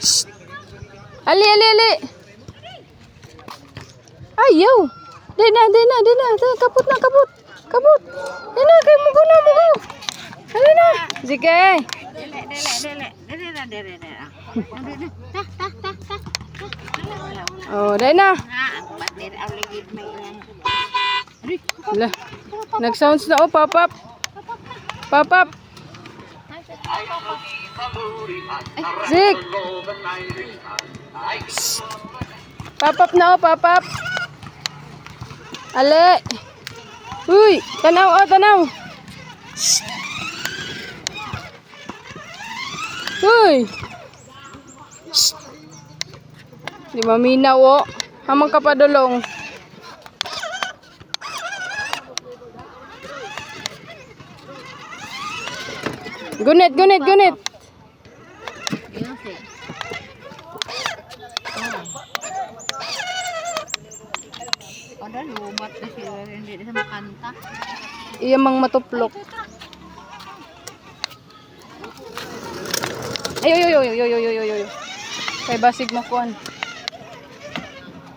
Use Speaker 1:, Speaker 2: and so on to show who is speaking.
Speaker 1: Shh. Ali, ali, ali. Ayaw. Di na, di na, di na. Di, kapot na, kapot. Kabut. Di na, kay mugo na, mugo. Ali na. Sige.
Speaker 2: Dele, dele, dele. Dele na, dele na. Ta, ta, ta, ta.
Speaker 1: Oh, di na. Lah. Nag-sounds na oh, pop-up. Pop-up. Zik! Papap na oh, papap! Ale! Uy! Tanaw oh, tanaw! Shhh. Uy! Shhh. Di maminaw oh. Hamang kapadulong. Gunit, gunit, gunit.
Speaker 2: Ada lumat na sila hindi na makanta.
Speaker 1: Iya mang matuplok. Ay, ay, ay, ay, ay, ay, ay, ay, ay. Kay basig makuan.